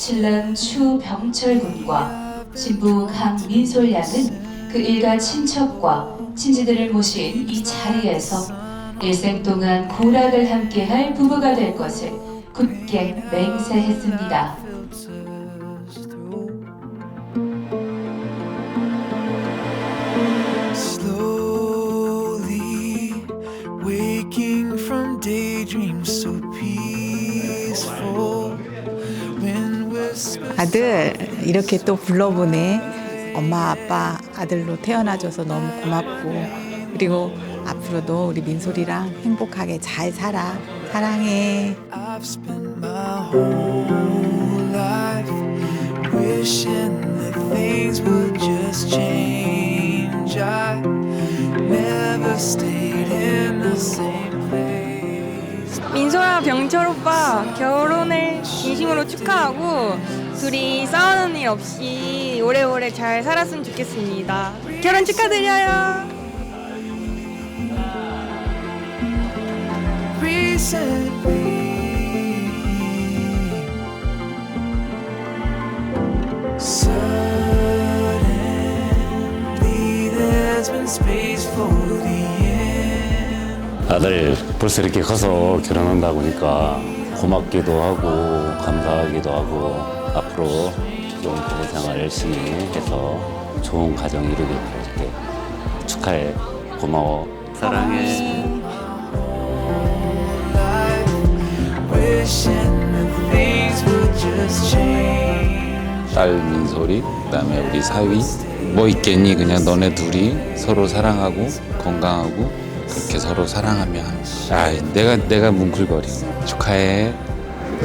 신랑 추병철 군과 신부 강민솔 양은 그 일가 친척과 친지들을 모신 이 자리에서 일생 동안 고락을 함께할 부부가 될 것을 굳게 맹세했습니다. 아들 이렇게 또 불러보네. 엄마 아빠 아들로 태어나줘서 너무 고맙고 그리고 앞으로도 우리 민솔이랑 행복하게 잘 살아. 사랑해. 민소야 병철 오빠 결혼을 진심으로 축하하고 둘이 싸우는 일 없이 오래오래 잘 살았으면 좋겠습니다. 결혼 축하드려요. 아들 벌써 이렇게 커서 결혼한다고 하니까 고맙기도 하고 감사하기도 하고 앞으로 좋은 부부 생활 열심히 해서 좋은 가정 이루길 바랄게. 축하해. 고마워. 사랑해. 딸 민솔이 그다음에 우리 사위. 뭐 있겠니? 그냥 너네 둘이 서로 사랑하고 건강하고 그렇게 서로 사랑하면. 아 내가 내가 뭉클거리 축하해.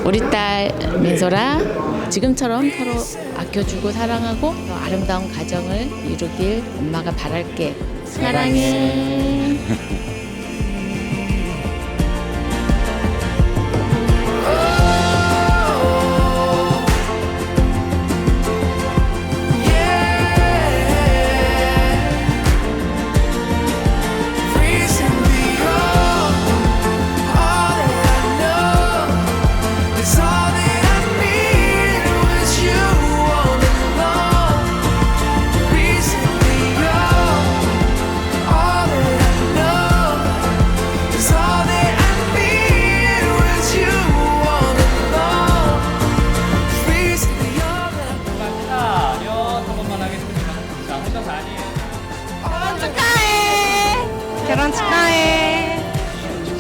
우리 딸 민소라 지금처럼 서로 아껴주고 사랑하고 더 아름다운 가정을 이루길 엄마가 바랄게. 사랑해.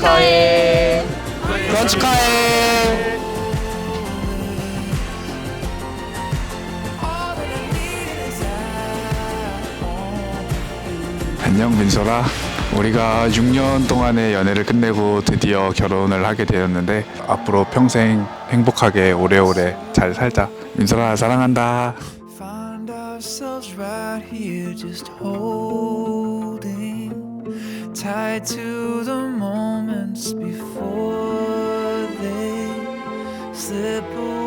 축하해. 결혼 축하해. 안녕 민설아 우리가 6년 동안의 연애를 끝내고 드디어 결혼을 하게 되었는데 앞으로 평생 행복하게 오래오래 잘 살자 민설아 사랑한다 Find ourselves right here, just holding tight to the before they slip away